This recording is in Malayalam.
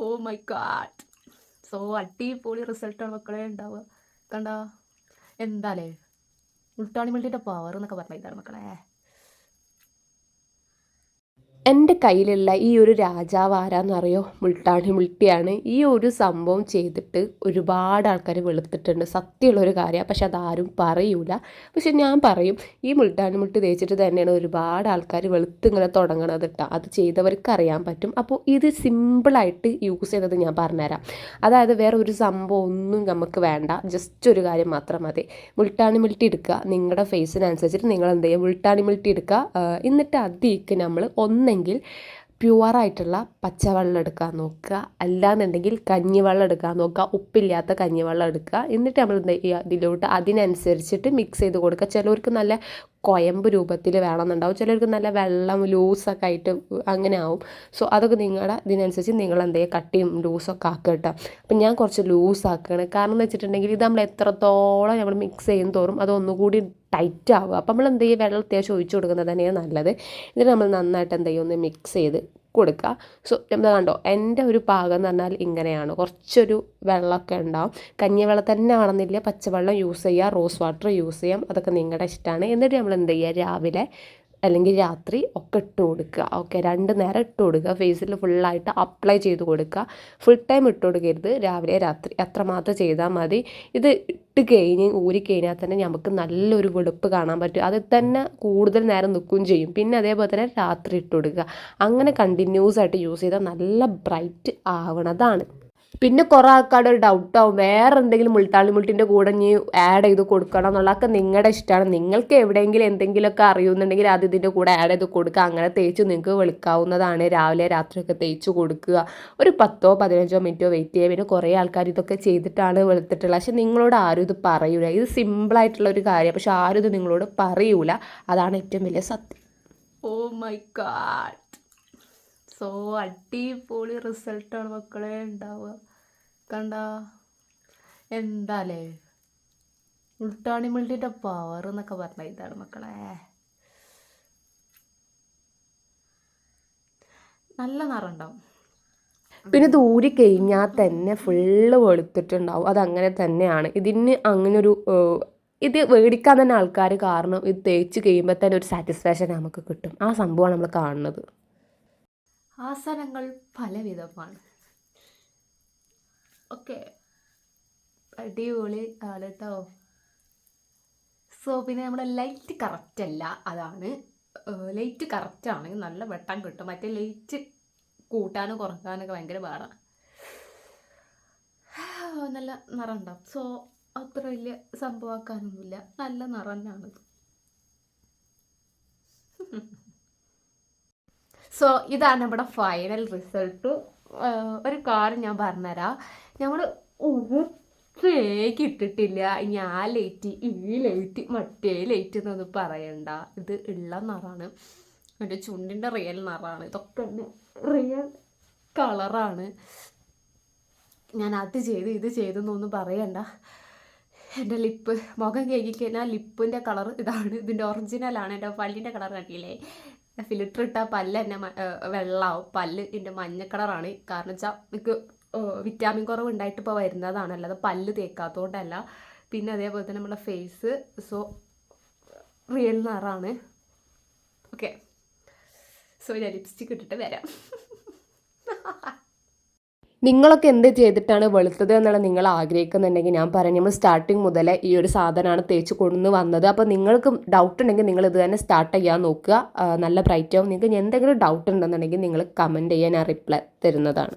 ഓ മൈ ഗാഡ് സോ അടിപൊളി റിസൾട്ടാണ് മക്കളെ ഉണ്ടാവുക. കണ്ട? എന്താലേ? ഉൾട്ടാണി മൾട്ടിയുടെ പവർ എന്നൊക്കെ പറഞ്ഞ ഇതാണ് മക്കളെ. എന്റെ കയ്യിലുള്ള ഈ ഒരു രാജാവ് ആരാന്നറിയോ മുൾട്ടാണി മുൾട്ടിയാണ്. ഈ ഒരു സംഭവം ചെയ്തിട്ട് ഒരുപാട് ആൾക്കാർ വെളുത്തിട്ടുണ്ട്. സത്യമുള്ളൊരു കാര്യമാണ്. പക്ഷെ അതാരും പറയൂല. പക്ഷെ ഞാൻ പറയും ഈ മുൾട്ടാണി മുൾട്ടി തേച്ചിട്ട് തന്നെയാണ് ഒരുപാട് ആൾക്കാർ വെളുത്ത് ഇങ്ങനെ തുടങ്ങണത് കേട്ടോ അത് ചെയ്തവർക്ക് അറിയാൻ പറ്റും. അപ്പോൾ ഇത് സിമ്പിളായിട്ട് യൂസ് ചെയ്തത് ഞാൻ പറഞ്ഞുതരാം. അതായത് വേറെ ഒരു സംഭവം ഒന്നും നമുക്ക് വേണ്ട. ജസ്റ്റ് ഒരു കാര്യം മാത്രം മതി. മുൾട്ടാണി മുൾട്ടി എടുക്കുക. നിങ്ങളുടെ ഫേസിനനുസരിച്ചിട്ട് നിങ്ങൾ എന്ത് ചെയ്യുക മുൾട്ടാണി മുൾട്ടി എടുക്കുക. എന്നിട്ട് അതിലേക്ക് നമ്മൾ ഒന്നെങ്കിൽ പ്യുവറായിട്ടുള്ള പച്ചവെള്ളം എടുക്കാൻ നോക്കുക. അല്ലാന്നുണ്ടെങ്കിൽ കഞ്ഞിവെള്ളം എടുക്കാൻ നോക്കുക. ഉപ്പില്ലാത്ത കഞ്ഞിവെള്ളം എടുക്കുക. എന്നിട്ട് നമ്മൾ എന്താ ചെയ്യുക? ഇതിലോട്ട് അതിനനുസരിച്ചിട്ട് മിക്സ് ചെയ്ത് കൊടുക്കുക. ചിലവർക്ക് നല്ല കൊയമ്പ് രൂപത്തിൽ വേണമെന്നുണ്ടാവും. ചിലർക്ക് നല്ല വെള്ളം ലൂസൊക്കെ ആയിട്ട് അങ്ങനെ ആവും. സോ അതൊക്കെ നിങ്ങളുടെ ഇതിനനുസരിച്ച് നിങ്ങൾ എന്ത് ചെയ്യുക? കട്ടിയും ലൂസൊക്കെ ആക്കുക കേട്ടോ. അപ്പം ഞാൻ കുറച്ച് ലൂസ് ആക്കുകയാണ്. കാരണം എന്ന് വെച്ചിട്ടുണ്ടെങ്കിൽ ഇത് നമ്മൾ എത്രത്തോളം നമ്മൾ മിക്സ് ചെയ്യും തോറും അത് ഒന്നുകൂടി ടൈറ്റ് ആവുക അപ്പോൾ നമ്മൾ എന്ത് ചെയ്യുക വെള്ളം അത്യാവശ്യം ഒഴിച്ചു കൊടുക്കുന്നത് തന്നെയാണ് നല്ലത്. എന്നിട്ട് നമ്മൾ നന്നായിട്ട് എന്ത് ചെയ്യും? ഒന്ന് മിക്സ് ചെയ്ത് കൊടുക്കുക. സോ എന്താ കണ്ടോ? എന്റെ ഒരു പാകം എന്ന് പറഞ്ഞാൽ ഇങ്ങനെയാണ്. കുറച്ചൊരു വെള്ളമൊക്കെ ഉണ്ടാവും. കഞ്ഞിവെള്ളം തന്നെ ആണെന്നില്ല. പച്ചവെള്ളം യൂസ് ചെയ്യുക റോസ് വാട്ടർ യൂസ് ചെയ്യാം. അതൊക്കെ നിങ്ങളുടെ ഇഷ്ടമാണ്. എന്നിട്ട് നമ്മൾ എന്ത് ചെയ്യുക? രാവിലെ അല്ലെങ്കിൽ രാത്രി ഒക്കെ ഇട്ട് കൊടുക്കുക. ഓക്കെ രണ്ട് നേരം ഇട്ട് കൊടുക്കുക. ഫേസിൽ ഫുള്ളായിട്ട് അപ്ലൈ ചെയ്ത് കൊടുക്കുക. ഫുൾ ടൈം ഇട്ട് കൊടുക്കരുത്. രാവിലെ രാത്രി അത്രമാത്രം ചെയ്താൽ മതി. ഇത് ഇട്ട് കഴിഞ്ഞ് ഊരി കഴിഞ്ഞാൽ തന്നെ നമുക്ക് നല്ലൊരു വെളുപ്പ് കാണാൻ പറ്റും. അത് തന്നെ കൂടുതൽ നേരം നിൽക്കുകയും ചെയ്യും. പിന്നെ അതേപോലെ തന്നെ രാത്രി ഇട്ട് കൊടുക്കുക. അങ്ങനെ കണ്ടിന്യൂസ് ആയിട്ട് യൂസ് ചെയ്താൽ നല്ല ബ്രൈറ്റ് ആവണതാണ് പിന്നെ കുറേ ആൾക്കാർ ഒരു ഡൗട്ടാവും വേറെ എന്തെങ്കിലും മുൾട്ടാളി മുൾട്ടിന്റെ കൂടെ ഇനി ആഡ് ചെയ്ത് കൊടുക്കണം എന്നുള്ളതൊക്കെ നിങ്ങളുടെ ഇഷ്ടമാണ് നിങ്ങൾക്ക് എവിടെയെങ്കിലും എന്തെങ്കിലുമൊക്കെ അറിയുന്നുണ്ടെങ്കിൽ അത് ഇതിന്റെ കൂടെ ആഡ് ചെയ്ത് കൊടുക്കുക. അങ്ങനെ തേച്ച് നിങ്ങൾക്ക് വെളുക്കാവുന്നതാണ്. രാവിലെ രാത്രിയൊക്കെ തേച്ച് കൊടുക്കുക. ഒരു പത്തോ പതിനഞ്ചോ മിനിറ്റോ വെയിറ്റ് ചെയ്യുക പിന്നെ കുറേ ആൾക്കാർ ഇതൊക്കെ ചെയ്തിട്ടാണ് വെളുത്തിട്ടുള്ളത്. പക്ഷെ നിങ്ങളോട് ആരും ഇത് പറയൂല. ഇത് സിമ്പിളായിട്ടുള്ള ഒരു കാര്യം. പക്ഷെ ആരും ഇത് നിങ്ങളോട് പറയൂല. അതാണ് ഏറ്റവും വലിയ സത്യം. ഓ മൈ ഗാഡ് സോ അടിപൊളി റിസൾട്ടാണ് മക്കളെ. ഉണ്ടാവുക കണ്ട? എന്താലേ? ഉൾട്ടാണി മൾട്ടിയുടെ പവർ എന്നൊക്കെ പറഞ്ഞ ഇതാണ് മക്കളെ. നല്ല നിറണ്ടാവും. പിന്നെ ഇത് ഊരി കഴിഞ്ഞാൽ തന്നെ ഫുള്ള് വെളുത്തിട്ടുണ്ടാവും. അതങ്ങനെ തന്നെയാണ്. ഇതിന് അങ്ങനെ ഒരു ഇത് മേടിക്കാൻ തന്നെ ആൾക്കാർ കാരണം ഇത് തേച്ച് കഴിയുമ്പോൾ തന്നെ ഒരു സാറ്റിസ്ഫാക്ഷൻ നമുക്ക് കിട്ടും. ആ സംഭവമാണ് നമ്മൾ കാണുന്നത്. ആസനങ്ങൾ പലവിധമാണ്. ഓക്കെ. അടിപൊളി ആണ് കേട്ടോ സോ പിന്നെ നമ്മുടെ ലൈറ്റ് കറക്റ്റ് അല്ല അതാണ്. ലൈറ്റ് കറക്റ്റാണ് നല്ല വെട്ടം കിട്ടും. മറ്റേ ലൈറ്റ് കൂട്ടാനും കുറക്കാനൊക്കെ ഭയങ്കര പാടാണ് നല്ല നിറം ഉണ്ടാവും സോ അത്ര വലിയ സംഭവമാക്കാനൊന്നുമില്ല. നല്ല നിറം തന്നെയാണിത് സോ ഇതാണ് നമ്മുടെ ഫൈനൽ റിസൾട്ട് ഒരു കാര്യം ഞാൻ പറഞ്ഞുതരാം. നമ്മൾ തേക്ക് ഇട്ടിട്ടില്ല ഇനി ആ ലൈറ്റ് ഈ ലൈറ്റ് മറ്റേ ലൈറ്റ് എന്നൊന്നും പറയണ്ട. ഇത് ഉള്ള നിറാണ് എന്റെ ചുണ്ടിന്റെ റിയൽ നിറാണ് ഇതൊക്കെ റിയൽ കളറാണ് ഞാൻ അത് ചെയ്ത് ഇത് ചെയ്തെന്നൊന്നും പറയണ്ട. എന്റെ ലിപ്പ് മുഖം കേൾക്കിക്കഴിഞ്ഞാൽ ലിപ്പിന്റെ കളർ ഇതാണ്. ഇതിന്റെ ഒറിജിനലാണ് എന്റെ പല്ലിന്റെ കളർ കണ്ടില്ലേ? ഫിൽറ്റർ ഇട്ടാൽ പല്ല് തന്നെ വെള്ളമാവും പല്ല് എന്റെ മഞ്ഞ കളറാണ് കാരണം വെച്ചാൽ എനിക്ക് വിറ്റാമിൻ കുറവ് ഉണ്ടായിട്ട് ഇപ്പോൾ വരുന്നതാണ്. അല്ലാതെ പല്ല് തേക്കാത്തതുകൊണ്ടല്ല പിന്നെ അതേപോലെ തന്നെ നമ്മുടെ ഫേസ് സോ റിയൽ നിറാണ് ഓക്കെ സോ ഞാൻ ലിപ്സ്റ്റിക് ഇട്ടിട്ട് വരാം. നിങ്ങളൊക്കെ എന്ത് ചെയ്തിട്ടാണ് വെളുത്തത് എന്നുള്ള നിങ്ങൾ ആഗ്രഹിക്കുന്നുണ്ടെങ്കിൽ ഞാൻ പറയാം. നമ്മൾ സ്റ്റാർട്ടിങ് മുതലേ ഈ ഒരു സാധനമാണ് തേച്ച് കൊണ്ടു വന്നത്. അപ്പോൾ നിങ്ങൾക്ക് ഡൗട്ട് ഉണ്ടെങ്കിൽ നിങ്ങൾ ഇത് തന്നെ സ്റ്റാർട്ട് ചെയ്യാൻ നോക്കുക. നല്ല ബ്രൈറ്റ് ആവും. നിങ്ങൾക്ക് എന്തെങ്കിലും ഡൗട്ട് ഉണ്ടെന്നുണ്ടെങ്കിൽ നിങ്ങൾ കമന്റ് ചെയ്യാൻ റിപ്ലൈ തരുന്നതാണ്.